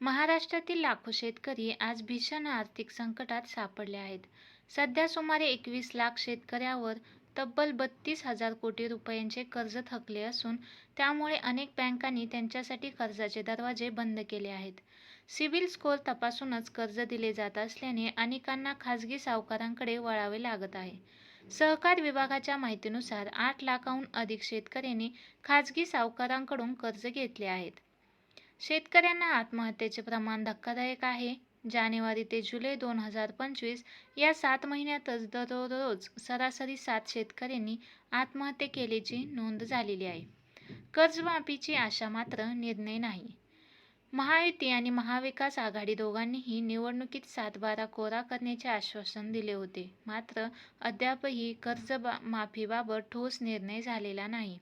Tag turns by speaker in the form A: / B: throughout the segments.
A: महाराष्ट्रातील लाखो शेतकरी आज भीषण आर्थिक संकटात सापडले आहेत. सध्या सुमारे एकवीस लाख शेतकऱ्यावर तब्बल बत्तीस हजार कोटी रुपयांचे कर्ज थकले असून त्यामुळे अनेक बँकांनी त्यांच्यासाठी कर्जाचे दरवाजे बंद केले आहेत. सिबिल स्कोअर तपासूनच कर्ज दिले जात असल्याने अनेकांना खासगी सावकारांकडे वळावे लागत आहे. सहकार विभागाच्या माहितीनुसार आठ लाखाहून अधिक शेतकऱ्यांनी खासगी सावकारांकडून कर्ज घेतले आहेत. शेतकऱ्यांना आत्महत्येचे प्रमाण धक्कादायक आहे. जानेवारी ते जुलै दोन हजार पंचवीस या सात महिन्यातच दररोज सरासरी सात शेतकऱ्यांनी आत्महत्या केल्याची नोंद झालेली आहे. कर्जमाफीची आशा मात्र निर्णय नाही महायुती आणि महाविकास आघाडी दोघांनीही निवडणुकीत सातबारा कोरा करण्याचे आश्वासन दिले होते. मात्र अद्यापही कर्जमाफीबाबत ठोस निर्णय झालेला नाही.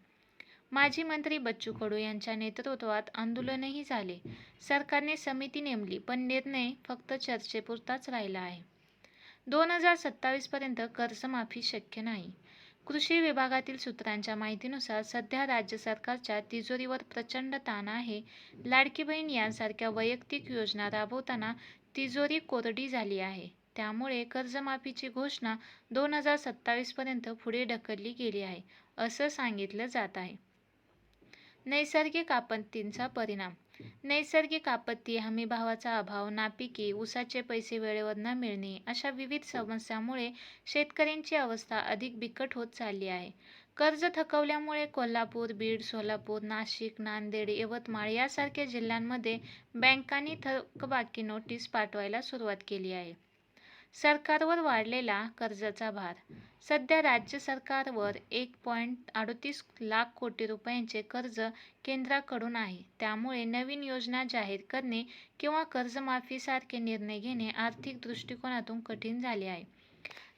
A: माजी मंत्री बच्चू कडू यांच्या नेतृत्वात आंदोलनही झाले. सरकारने समिती नेमली पण निर्णय फक्त चर्चेपुरताच राहिला आहे. दोन हजार सत्तावीसपर्यंत कर्जमाफी शक्य नाही कृषी विभागातील सूत्रांच्या माहितीनुसार सध्या राज्य सरकारच्या तिजोरीवर प्रचंड ताण आहे. लाडकी बहीण यांसारख्या वैयक्तिक योजना राबवताना तिजोरी कोरडी झाली आहे. त्यामुळे कर्जमाफीची घोषणा दोन हजार सत्तावीसपर्यंत पुढे ढकलली गेली आहे, असं सांगितलं जात आहे. नैसर्गिक आपत्तींचा परिणाम नैसर्गिक आपत्ती, हमीभावाचा अभाव, नापिकी, ऊसाचे पैसे वेळेवर न मिळणे अशा विविध समस्यांमुळे शेतकऱ्यांची अवस्था अधिक बिकट होत चालली आहे. कर्ज थकवल्यामुळे कोल्हापूर, बीड, सोलापूर, नाशिक, नांदेड, यवतमाळ यासारख्या जिल्ह्यांमध्ये बँकांनी थकबाकी नोटीस पाठवायला सुरुवात केली आहे. सरकारवर वाढलेला कर्जाचा भार सध्या राज्य सरकारवर एक पॉईंट अडतीस लाख कोटी रुपयांचे कर्ज केंद्राकडून आहे. त्यामुळे नवीन योजना जाहीर करणे किंवा कर्जमाफीसारखे निर्णय घेणे आर्थिक दृष्टिकोनातून कठीण झाले आहे.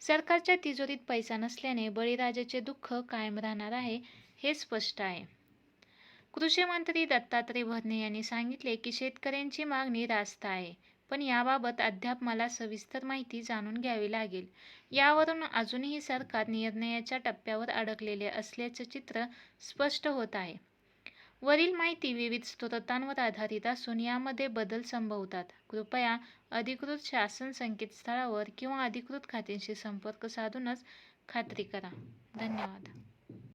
A: सरकारच्या तिजोरीत पैसा नसल्याने बळीराजाचे दुःख कायम राहणार आहे, हे स्पष्ट आहे. कृषी मंत्री दत्तात्रय भरणे यांनी सांगितले की शेतकऱ्यांची मागणी रास्त आहे. पण याबाबत अद्याप मला सविस्तर माहिती जाणून घ्यावी लागेल. यावरून अजूनही सरकार निर्णयाच्या टप्प्यावर अडकलेले असल्याचं चित्र स्पष्ट होत आहे. वरील माहिती विविध स्रोतांवर आधारित असून यामध्ये बदल संभवतात. कृपया अधिकृत शासन संकेतस्थळावर किंवा अधिकृत खात्यांशी संपर्क साधूनच खात्री करा. धन्यवाद.